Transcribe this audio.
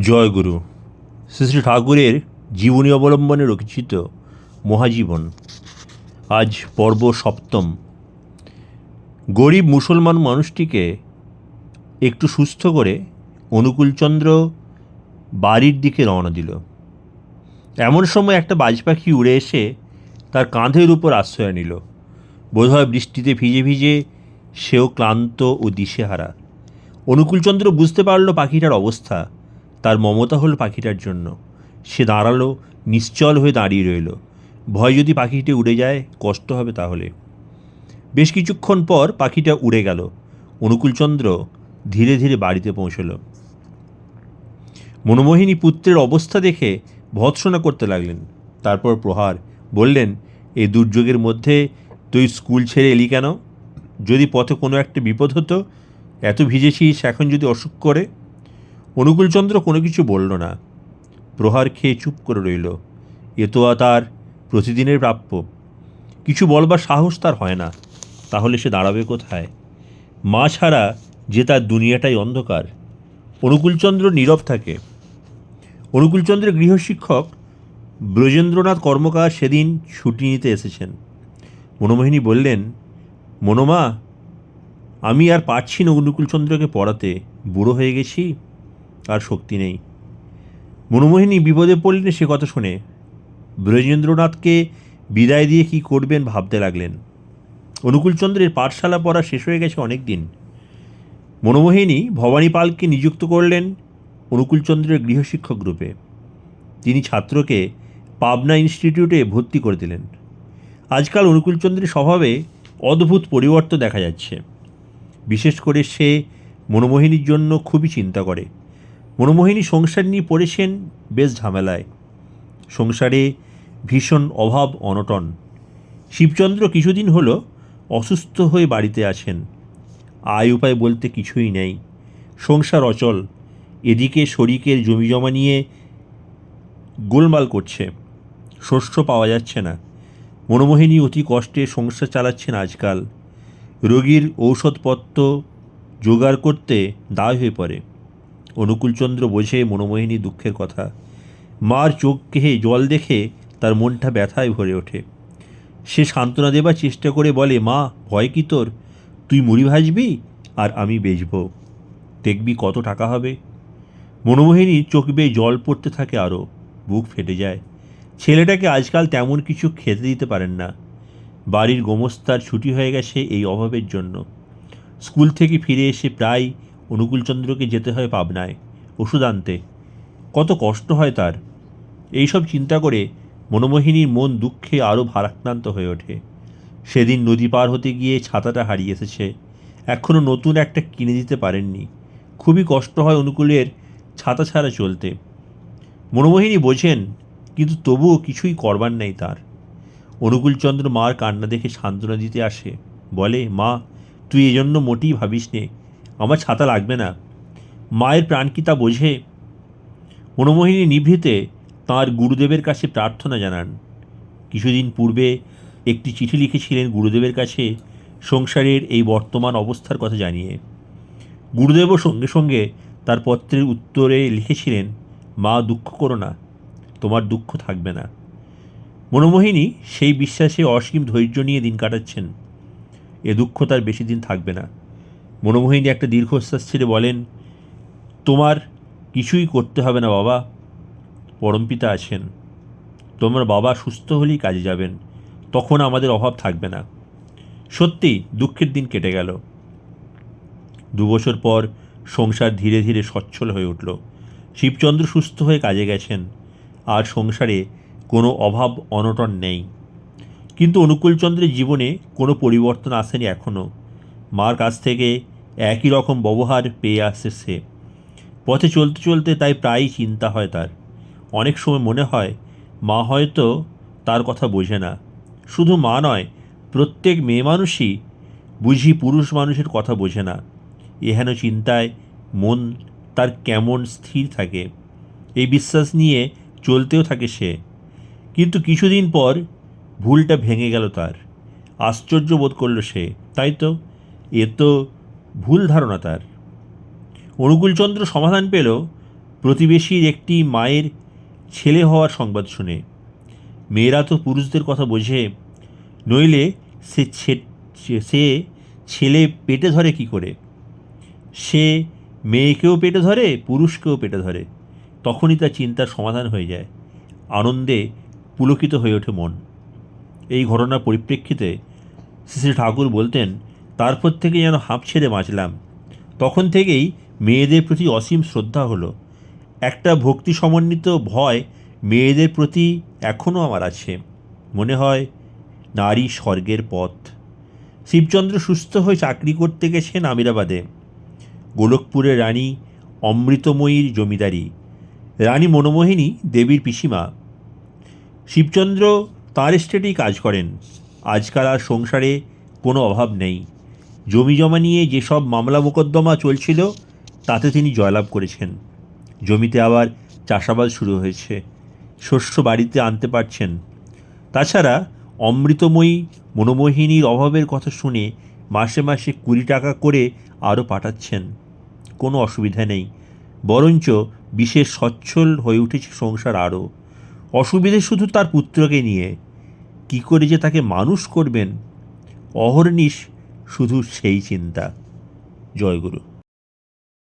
জয়গুরু শ্রী শ্রী ঠাকুরের জীবনী অবলম্বনে রচিত মহাজীবন। আজ পর্ব সপ্তম। গরিব মুসলমান মানুষটিকে একটু সুস্থ করে অনুকূলচন্দ্র বাড়ির দিকে রওনা দিল। এমন সময় একটা বাজ পাখি উড়ে এসে তার কাঁধের উপর আশ্রয় নিল। বোধহয় বৃষ্টিতে ভিজে ভিজে সেও ক্লান্ত ও দিশেহারা। অনুকূলচন্দ্র বুঝতে পারল পাখিটার অবস্থা। তার মমতা হল পাখিটার জন্য। সে দাঁড়াল, নিশ্চল হয়ে দাঁড়িয়ে রইল। ভয় যদি পাখিটি উড়ে যায়, কষ্ট হবে তাহলে। বেশ কিছুক্ষণ পর পাখিটা উড়ে গেল। অনুকূলচন্দ্র ধীরে ধীরে বাড়িতে পৌঁছল। মনোমোহিনী পুত্রের অবস্থা দেখে ভৎসনা করতে লাগলেন। তারপর প্রহার, বললেন এই দুর্যোগের মধ্যে তুই স্কুল ছেড়ে এলি কেন? যদি পথে কোনো একটা বিপদ হতো, এত ভিজেছিস, এখন যদি অসুখ করে অনুকূলচন্দ্র কোনো কিছু বলল না। প্রহার খেয়ে চুপ করে রইল। এ তো তার প্রতিদিনের প্রাপ্য। কিছু বলবার সাহস তার হয় না। তাহলে সে দাঁড়াবে কোথায়? মা ছাড়া যে তার দুনিয়াটাই অন্ধকার। অনুকূলচন্দ্র নীরব থাকে। অনুকূলচন্দ্রের গৃহশিক্ষক ব্রজেন্দ্রনাথ কর্মকার সেদিন ছুটি নিতে এসেছেন। মনোমোহিনী বললেন, মনোমা, আমি আর পারছি না অনুকূলচন্দ্রকে পড়াতে। বুড়ো হয়ে গেছি? আর শক্তি নেই। মনোমোহিনী বিপদে পড়লেন, সে কথা শুনে। ব্রজেন্দ্রনাথকে বিদায় দিয়ে কি করবেন ভাবতে লাগলেন। অনুকূলচন্দ্রের পাঠশালা পড়া শেষ হয়ে গেছে অনেক দিন মনোমোহিনী ভবানী পালকে নিযুক্ত করলেন অনুকূলচন্দ্রের গৃহশিক্ষক রূপে। তিনি ছাত্রকে পাবনা ইনস্টিটিউটে ভর্তি করে দিলেন। আজকাল অনুকূলচন্দ্রের স্বভাবে অদ্ভুত পরিবর্তন দেখা যাচ্ছে। বিশেষ করে সে মনোমোহিনীর জন্য খুবই চিন্তা করে। মনোমোহিনী সংসার নিয়ে পড়েছেন বেশ ঝামেলায়। সংসারে ভীষণ অভাব, অনটন। শিবচন্দ্র কিছুদিন হলো অসুস্থ হয়ে বাড়িতে আছেন। আয় উপায় বলতে কিছুই নেই। সংসার অচল। এদিকে শরিকের জমি জমা নিয়ে গোলমাল করছে। শস্য পাওয়া যাচ্ছে না। মনোমোহিনী অতি কষ্টে সংসার চালাচ্ছেন আজকাল। রোগীর ঔষধপত্র জোগাড় করতে দায় হয়ে পড়ে। অনুকূলচন্দ্র বোঝে মনোমোহিনী দুঃখের কথা। মার চোখকে জল দেখে তার মনটা ব্যথায় ভরে ওঠে। সে সান্ত্বনা দেবার চেষ্টা করে বলে, মা, ভয় কি তোর? তুই মুড়ি ভাজবি আর আমি বেচব। দেখবি কত টাকা হবে? মনোমোহিনীর চোখ বেয়ে জল পড়তে থাকে আরও বুক ফেটে যায়। ছেলেটাকে আজকাল তেমন কিছু খেতে দিতে পারেন না। বাড়ির গোমস্তার ছুটি হয়ে গেছে এই অভাবের জন্য। স্কুল থেকে ফিরে এসে প্রায় অনুকূলচন্দ্রকে যেতে হয় পাবনায়, ওষুধ আনতে। কত কষ্ট হয় তার। এইসব চিন্তা করে মনোমোহিনীর মন দুঃখে আরও ভারাক্রান্ত হয়ে ওঠে। সেদিন নদী পার হতে গিয়ে ছাতাটা হারিয়ে এসেছে। এখনও নতুন একটা কিনে দিতে পারেননি। খুবই কষ্ট হয় অনুকূলের ছাতা ছাড়া চলতে। মনোমোহিনী বোঝেন, কিন্তু তবুও কিছুই করবার নেই তার। অনুকূলচন্দ্র মার কান্না দেখে সান্ত্বনা দিতে আসে। বলে, মা, তুই এজন্য মোটেই ভাবিস নে আমার ছাতা লাগবে না। মায়ের প্রাণ কি তা বোঝে? মনোমোহিনী নিভৃতে তাঁর গুরুদেবের কাছে প্রার্থনা জানান। কিছুদিন পূর্বে একটি চিঠি লিখেছিলেন গুরুদেবের কাছে সংসারের এই বর্তমান অবস্থার কথা জানিয়ে। গুরুদেবও সঙ্গে সঙ্গে তার পত্রের উত্তরে লিখেছিলেন, মা, দুঃখ করো না, তোমার দুঃখ থাকবে না। মনোমোহিনী সেই বিশ্বাসে অসীম ধৈর্য নিয়ে দিন কাটাচ্ছেন। এ দুঃখ তার বেশি দিন থাকবে না। মনোমোহিনী একটা দীর্ঘশ্বাস ছেড়ে বলেন, তোমার কিছুই করতে হবে না বাবা। পরমপিতা আছেন। তোমার বাবা সুস্থ হলেই কাজে যাবেন। তখন আমাদের অভাব থাকবে না। সত্যি, দুঃখের দিন কেটে গেল। দু বছর পর সংসার ধীরে ধীরে সচ্ছল হয়ে উঠল। শিবচন্দ্র সুস্থ হয়ে কাজে গেছেন। আর সংসারে কোনো অভাব অনটন নেই। কিন্তু অনুকূলচন্দ্রের জীবনে কোনো পরিবর্তন আসেনি এখনও মার কাছ থেকে একই রকম ব্যবহার পেয়ে আসছে সে। পথে চলতে চলতে তাই প্রায়ই চিন্তা হয় তার। অনেক সময় মনে হয়, মা হয়তো তার কথা বোঝে না। শুধু মা নয়, প্রত্যেক মেয়ে মানুষই বুঝি পুরুষ মানুষের কথা বোঝে না। এহেন চিন্তায় মন তার কেমন স্থির থাকে। এই বিশ্বাস নিয়ে চলতেও থাকে সে। কিন্তু কিছুদিন পর ভুলটা ভেঙে গেল তার। আশ্চর্য বোধ করল সে, তাই তো? এ তো ভুল ধারণা তার। অনুকূলচন্দ্র সমাধান পেল প্রতিবেশীর একটি মায়ের ছেলে হওয়ার সংবাদ শুনে। মেয়েরা তো পুরুষদের কথা বোঝে, নইলে সে সে ছেলে পেটে ধরে কি করে? সে মেয়েকেও পেটে ধরে, পুরুষকেও পেটে ধরে। তখনই তার চিন্তার সমাধান হয়ে যায়। আনন্দে পুলকিত হয়ে ওঠে মন। এই ঘটনার পরিপ্রেক্ষিতে শ্রী ঠাকুর বলতেন তারপর থেকে যেন হাঁপ ছেড়ে বাঁচলাম। তখন থেকেই মেয়েদের প্রতি অসীম শ্রদ্ধা হলো। একটা ভক্তি সমন্বিত ভয় মেয়েদের প্রতি এখনও আমার আছে। মনে হয় নারী স্বর্গের পথ। শিবচন্দ্র সুস্থ হয়ে চাকরি করতে গেছেন আমিরাবাদে। গোলকপুরের রানী অমৃতময়ীর জমিদারি। রানী মনোমোহিনী দেবীর পিসিমা। শিবচন্দ্র তাঁর স্টেটেই কাজ করেন। আজকাল আর সংসারে কোনো অভাব নেই। জমি জমা নিয়ে যেসব মামলা মোকদ্দমা চলছিল, তাতে তিনি জয়লাভ করেছেন। জমিতে আবার চাষাবাদ শুরু হয়েছে। শস্য বাড়িতে আনতে পারছেন। তাছাড়া অমৃতময়ী মনোমোহিনীর অভাবের কথা শুনে মাসে মাসে কুড়ি টাকা করে আরও পাঠাচ্ছেন। কোনো অসুবিধা নেই। বরঞ্চ বিশেষ সচ্ছল হয়ে উঠেছে সংসার আরও। অসুবিধে শুধু তার পুত্রকে নিয়ে। কি করে যে তাকে মানুষ করবেন? অহর্নিশ শুধু সেই চিন্তা। জয়গুরু।